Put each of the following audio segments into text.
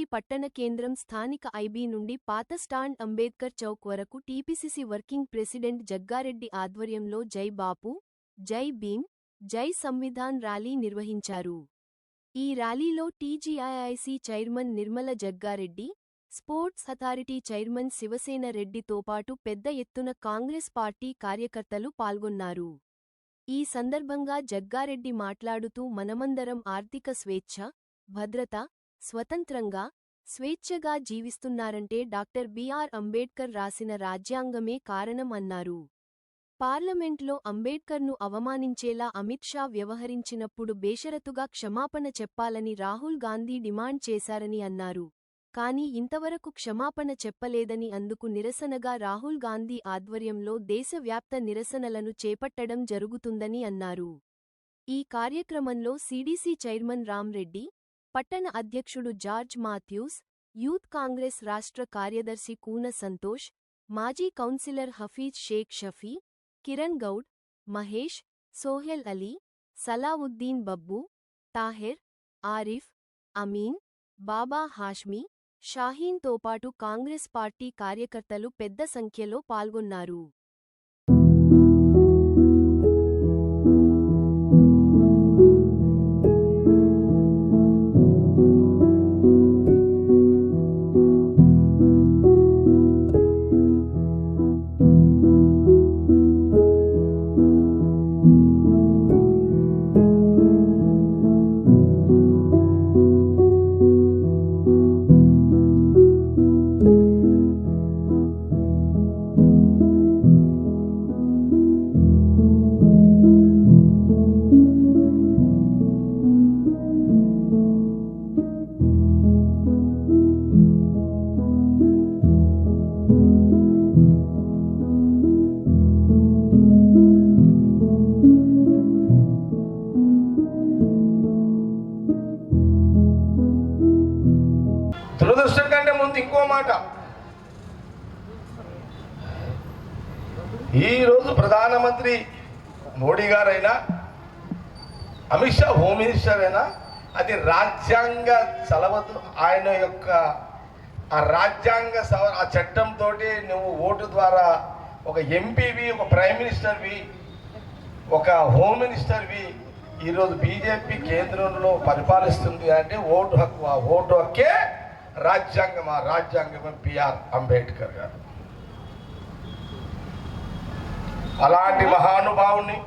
జగ్గారెడ్డి పట్టణ కేంద్రం స్థానిక ఐబీ నుండి పాత స్టాండ్ అంబేద్కర్ చౌక్ వరకు టీపీసీసీ వర్కింగ్ ప్రెసిడెంట్ జగ్గారెడ్డి ఆధ్వర్యంలో జై బాపు జై భీమ్ జై సంవిధాన్ ర్యాలీ నిర్వహించారు. ఈ ర్యాలీలో TGIIC chairman Nirmala Jaggareddy sports authority chairman Shivasena రెడ్డితో పాటు పెద్ద ఎత్తున కాంగ్రెస్ పార్టీ కార్యకర్తలు పాల్గొన్నారు. ఈ సందర్భంగా జగ్గారెడ్డి మాట్లాడుతూ మనమందరం ఆర్థిక స్వేచ్ఛ భద్రత స్వతంత్రంగా స్వేచ్ఛగా జీవిస్తున్నారంటే డాక్టర్ బిఆర్ అంబేడ్కర్ రాసిన రాజ్యాంగమే కారణం అన్నారు. పార్లమెంట్లో అంబేడ్కర్ను అవమానించేలా అమిత్ షా వ్యవహరించినప్పుడు బేషరతుగా క్షమాపణ చెప్పాలని రాహుల్ గాంధీ డిమాండ్ చేశారని అన్నారు. కానీ ఇంతవరకు క్షమాపణ చెప్పలేదని అందుకు నిరసనగా రాహుల్ గాంధీ ఆధ్వర్యంలో దేశవ్యాప్త నిరసనలను చేపట్టడం జరుగుతుందని అన్నారు. ఈ కార్యక్రమంలో సీడీసీ చైర్మన్ రామ్రెడ్డి పట్టణ అధ్యక్షుడు జార్జ్ మాథ్యూస్ యూత్ కాంగ్రెస్ రాష్ట్ర కార్యదర్శి కూన సంతోష్ మాజీ కౌన్సిలర్ హఫీజ్ షేక్ షఫీ కిరణ్ గౌడ్ మహేష్ సోహెల్ అలీ సలావుద్దీన్ బబ్బు తాహెర్ ఆరిఫ్ అమీన్ బాబా హాష్మీ షాహీన్తో పాటు కాంగ్రెస్ పార్టీ కార్యకర్తలు పెద్ద సంఖ్యలో పాల్గొన్నారు. దురదృష్టం కంటే ముందు ఇంకో మాట. ఈరోజు ప్రధానమంత్రి మోడీ గారైనా అమిత్ షా హోమ్ మినిస్టర్ అయినా అది రాజ్యాంగ చలవదు. ఆయన యొక్క ఆ రాజ్యాంగ సవ ఆ చట్టంతో నువ్వు ఓటు ద్వారా ఒక ఎంపీవి ఒక ప్రైమ్ మినిస్టర్వి ఒక హోమ్ మినిస్టర్వి ఈరోజు బీజేపీ కేంద్రంలో పరిపాలిస్తుంది అంటే ఓటు హక్కు ఆ ఓటు హక్కే రాజ్యాంగం రాజ్యాంగమే బిఆర్ అంబేద్కర్ గారు. అలాంటి మహానుభావుని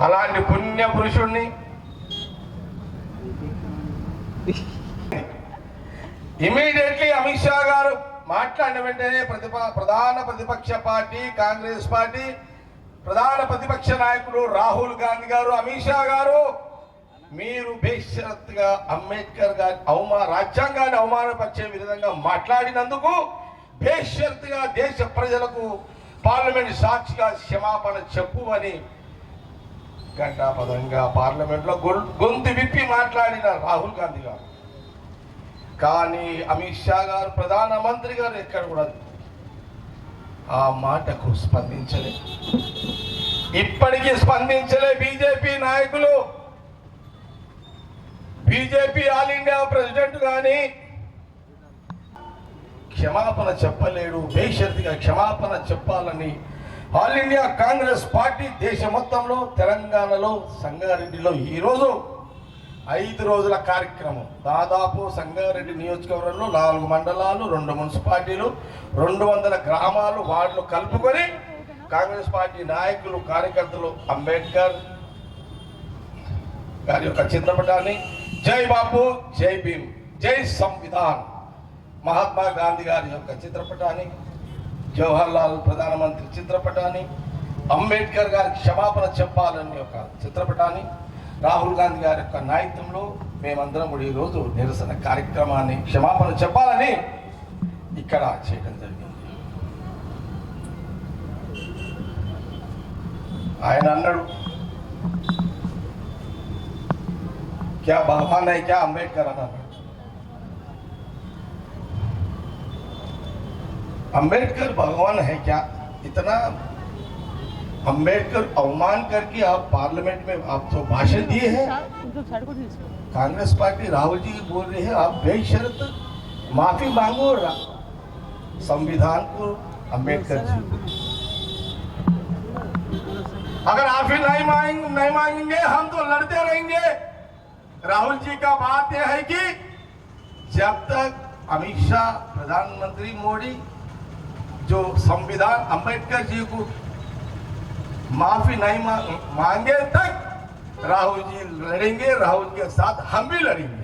అలాంటి పుణ్య పురుషుణ్ణి ఇమీడియట్లీ అమిత్ షా గారు మాట్లాడిన వెంటనే ప్రతిప ప్రధాన ప్రతిపక్ష పార్టీ కాంగ్రెస్ పార్టీ ప్రధాన ప్రతిపక్ష నాయకుడు రాహుల్ గాంధీ గారు అమిత్ షా గారు మీరు బేషరత్తుగా అంబేద్కర్ గారి అవమా రాజ్యాంగాన్ని అవమానపరిచే విధంగా మాట్లాడినందుకు బేషరత్గా దేశ ప్రజలకు పార్లమెంట్ సాక్షిగా క్షమాపణ చెప్పు అని ఘంటాపదంగా పార్లమెంట్లో గొంతు విప్పి మాట్లాడిన రాహుల్ గాంధీ గారు. కానీ అమిత్ షా గారు ప్రధానమంత్రి గారు ఎక్కడ కూడా ఆ మాటకు స్పందించలే. ఇప్పటికీ స్పందించలే బీజేపీ నాయకులు. బీజేపీ ఆల్ ఇండియా ప్రెసిడెంట్ కానీ క్షమాపణ చెప్పలేడు బేషరతుగా క్షమాపణ చెప్పాలని ఆల్ ఇండియా కాంగ్రెస్ పార్టీ దేశ మొత్తంలో తెలంగాణలో సంగారెడ్డిలో ఈరోజు ఐదు రోజుల కార్యక్రమం. దాదాపు సంగారెడ్డి నియోజకవర్గంలో నాలుగు మండలాలు రెండు మున్సిపాలిటీలు రెండు వందల గ్రామాలు వార్డులు కలుపుకొని కాంగ్రెస్ పార్టీ నాయకులు కార్యకర్తలు అంబేద్కర్ గారి యొక్క చిత్రపటాన్ని జై బాపు జై భీమ్ జై సంవిధాన్. మహాత్మా గాంధీ గారి యొక్క చిత్రపటాన్ని జవహర్ లాల్ ప్రధానమంత్రి చిత్రపటాన్ని అంబేద్కర్ గారికి క్షమాపణ చెప్పాలని ఒక చిత్రపటాన్ని రాహుల్ గాంధీ గారి యొక్క నాయకత్వంలో మేమందరం కూడా ఈరోజు నిరసన కార్యక్రమాన్ని క్షమాపణ చెప్పాలని ఇక్కడ చేయడం జరిగింది. ఆయన అన్నాడు क्या भगवान है, क्या अंबेडकर अनाथ अंबेडकर भगवान है क्या? इतना अंबेडकर अवमान करके आप पार्लियामेंट में आप तो भाषण दिए हैं। कांग्रेस पार्टी राहुल जी बोल रहे हैं, आप बेशर्त माफ़ी मांगो संविधान को अंबेडकर जी। अगर माफ़ी नहीं मांग नहीं मांगेंगे हम तो लड़ते रहेंगे। राहुल जी का बात यह है कि जब तक अमित शाह, प्रधानमंत्री मोदी, जो संविधान, अंबेडकर जी को माफ़ी नहीं मा- मांगे तक राहुल जी लड़ेंगे, राहुल के साथ हम भी लड़ेंगे।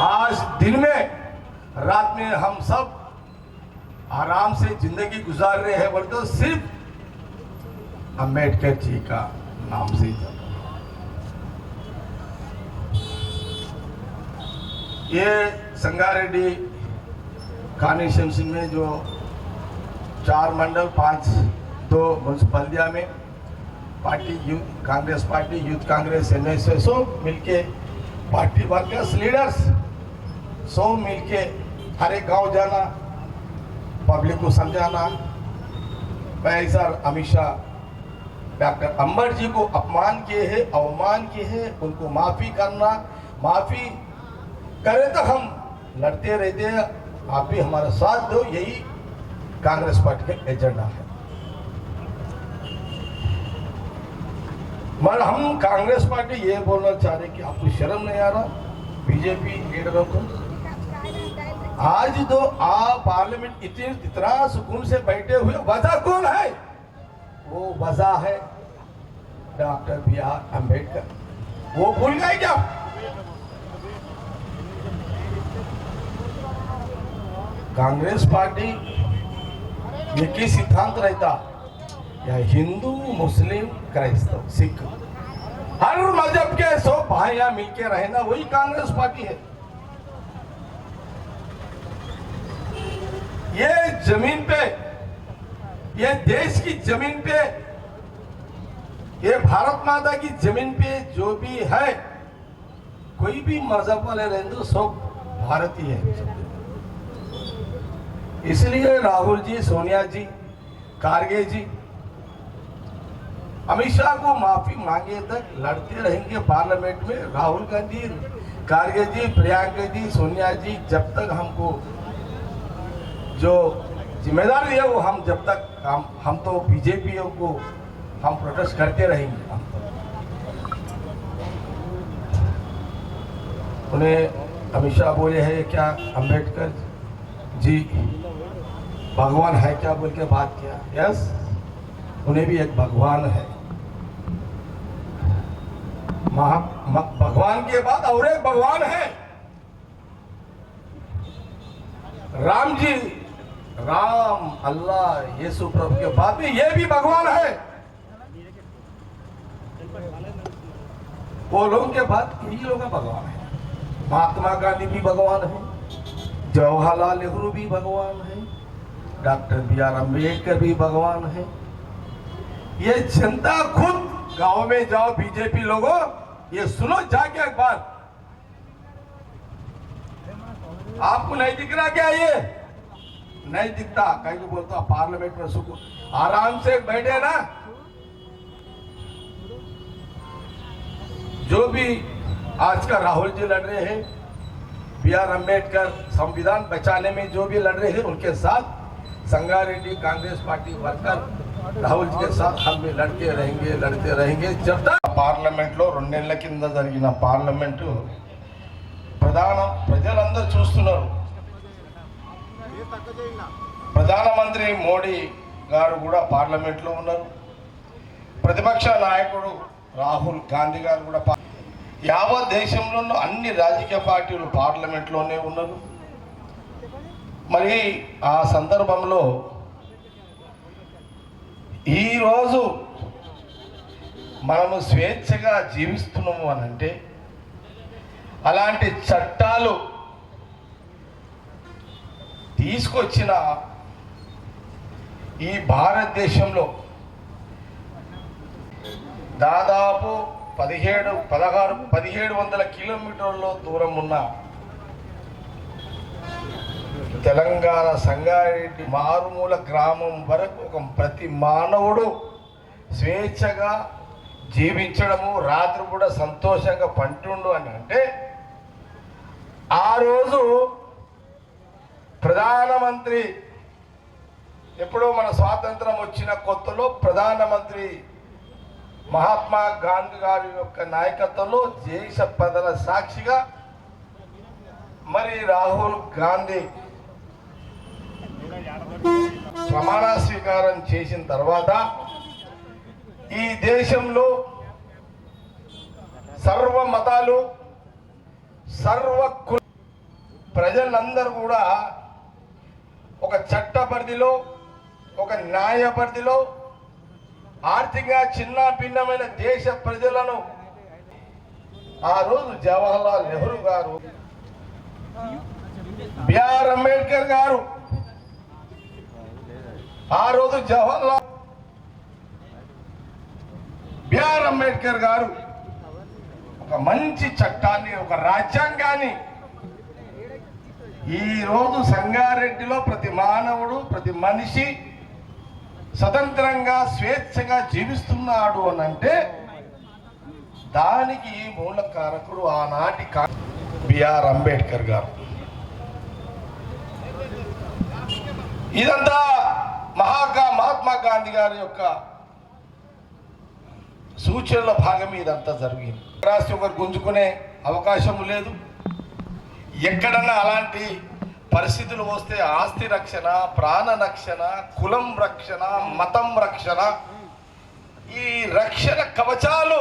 आज दिन में, रात में हम सब आराम से ज़िंदगी गुजार रहे हैं बोल तो सिर्फ़ अंबेडकर जी का नाम ही ये संगारेड्डी कॉन्स्टिट्यूंसी में जो चार मंडल, पाँच, दो म्यूनसिपलिया में party, youth Congress party, youth Congress N S S मिलके पार्टी वर्कर्स, लीडर्स सो मिलके हर एक गाँव जाना, पब्लिक को समझाना भाई सर अमित शाह डॉक्टर अम्बर जी को अपमान किए हैं, अवमान किए हैं, उनको माफ़ी करना, माफ़ी करे तो हम लड़ते रहते हैं। आप भी हमारा साथ दो, यही कांग्रेस पार्टी का एजेंडा है। मगर हम कांग्रेस पार्टी ये बोलना चाह रहे कि आपको शर्म नहीं आ रहा, बीजेपी लीडरों को। आज तो आप पार्लियामेंट इतने, इतना सुकून से बैठे हुए वजह कौन है? वो वजह है डॉक्टर बी आर अंबेडकर वो भूल गए क्या? कांग्रेस पार्टी ये की सिद्धांत रहता? या हिंदू, मुस्लिम क्राइस्तव सिख? हर मज़हब के सौ भाइयाँ मिलके रहना, वही कांग्रेस पार्टी है। ये ज़मीन पे ये देश की ज़मीन पे, ये भारत माता की ज़मीन पे जो भी है, कोई भी मज़हब वाले रहते तो सब भारतीय है। इसलिए राहुल जी, सोनिया जी कारगे जी, अमित शाह को माफ़ी मांगे तक लड़ते रहेंगे पार्लियामेंट में। राहुल गांधी कारगे जी, प्रियंका जी, सोनिया जी, जब तक हमको जो ज़िम्मेदारी है वो हम जब तक हम हम तो बीजेपी को हम प्रोटेस्ट करते रहेंगे। उन्हें अमित शाह बोले है, क्या अंबेडकर जी भगवान है क्या? बोल के बात किया। यस, उन्हें भी एक भगवान है। महा भगवान के बाद और एक भगवान है। राम जी राम, अल्लाह, यीशु प्रभु के बाद में ये भी भगवान है। वो लोगों के बाद यही लोग भगवान है? महात्मा गांधी भी भगवान है। जवाहरलाल नेहरू भी भगवान है। डॉक्टर बी आर अंबेडकर भी भगवान है। ये जनता खुद गाँव में जाओ, बीजेपी लोगों, ये सुनो जाके एक बार। आपको नहीं दिख रहा क्या ये? नहीं दिखता कहीं को बोलता पार्लियामेंट में सुकून आराम से बैठे ना जो भी आज का राहुल जी लड़ रहे हैं बी आर अम्बेडकर संविधान बचाने में जो भी लड़ रहे हैं उनके साथ संगारेड्डी कांग्रेस पार्टी वर्कर राहुल जी के साथ हम भी लड़ते रहेंगे लड़ते रहेंगे जब तक పార్లమెంట్లో రెండేళ్ల కింద జరిగిన పార్లమెంటు ప్రధాన ప్రజలందరూ చూస్తున్నారు ప్రధానమంత్రి మోడీ గారు కూడా పార్లమెంట్లో ఉన్నారు. ప్రతిపక్ష నాయకుడు రాహుల్ గాంధీ గారు కూడా పా- యావత్ దేశంలో అన్ని రాజకీయ పార్టీలు పార్లమెంట్లోనే ఉన్నారు. మరి ఆ సందర్భంలో ఈరోజు మనము స్వేచ్ఛగా జీవిస్తున్నాము అని అంటే అలాంటి చట్టాలు తీసుకొచ్చిన ఈ భారతదేశంలో దాదాపు పదిహేడు పదహారు పదిహేడు వందల కిలోమీటర్ల దూరం ఉన్న తెలంగాణ సంగారెడ్డి మారుమూల గ్రామం వరకు ఒక ప్రతి మానవుడు స్వేచ్ఛగా జీవించడము రాత్రి కూడా సంతోషంగా పంటుండు అని అంటే ఆ రోజు ప్రధానమంత్రి ఎప్పుడో మన స్వాతంత్రం వచ్చిన కొత్తలో ప్రధానమంత్రి మహాత్మా గాంధీ గారి యొక్క నాయకత్వంలో దేశ ప్రజల సాక్షిగా మరి రాహుల్ గాంధీ ప్రమాణ స్వీకారం చేసిన తర్వాత ఈ దేశంలో సర్వ మతాలు సర్వ ప్రజలందరూ కూడా ఒక చట్ట పరిధిలో ఒక న్యాయ పరిధిలో ఆర్థికంగా చిన్న భిన్నమైన దేశ ప్రజలను ఆ రోజు జవహర్లాల్ నెహ్రూ గారు బిఆర్ అంబేద్కర్ గారు ఆ రోజు జవహర్లాల్ బిఆర్ అంబేద్కర్ గారు ఒక మంచి చట్టాన్ని ఒక రాజ్యాంగాన్ని ఈరోజు సంగారెడ్డిలో ప్రతి మానవుడు ప్రతి మనిషి స్వతంత్రంగా స్వేచ్ఛగా జీవిస్తున్నాడు అని అంటే దానికి మూల కారకుడు ఆనాటి కా బిఆర్ అంబేద్కర్ గారు. ఇదంతా మహాగా మహాత్మా గాంధీ గారి యొక్క సూచనల భాగం ఇదంతా జరిగింది. రాష్ట్రం ఒకరు గుంజుకునే అవకాశం లేదు. ఎక్కడన్నా అలాంటి పరిస్థితులు వస్తే ఆస్తి రక్షణ ప్రాణ రక్షణ కులం రక్షణ మతం రక్షణ ఈ రక్షణ కవచాలు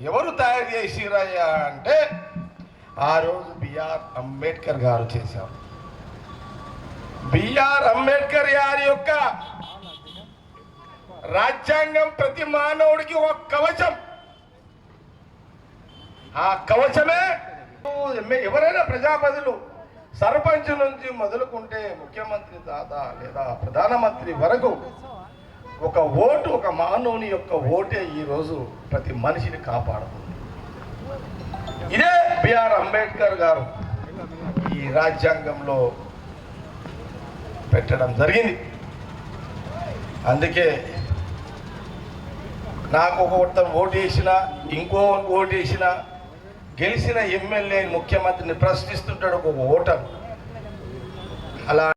ఎవరు తయారు చేసిరయ్యా అంటే ఆ రోజు బిఆర్ అంబేద్కర్ గారు చేశారు. బిఆర్ అంబేద్కర్ గారి యొక్క రాజ్యాంగం ప్రతి మానవుడికి ఒక కవచం. ఆ కవచమే ఎవరైనా ప్రజాపతులు సర్పంచ్ నుంచి మొదలుకుంటే ముఖ్యమంత్రి దాదా లేదా ప్రధానమంత్రి వరకు ఒక ఓటు ఒక మానవుని యొక్క ఓటే ఈరోజు ప్రతి మనిషిని కాపాడుతుంది. ఇదే బిఆర్ అంబేద్కర్ గారు ఈ రాజ్యాంగంలో పెట్టడం జరిగింది. అందుకే నాకు ఒక ఓటు ఓటు వేసిన ఇంకో ఓటు వేసిన గెలిచిన ఎమ్మెల్యే ముఖ్యమంత్రిని ప్రశ్నిస్తుంటాడు ఒక ఓటర్. అలా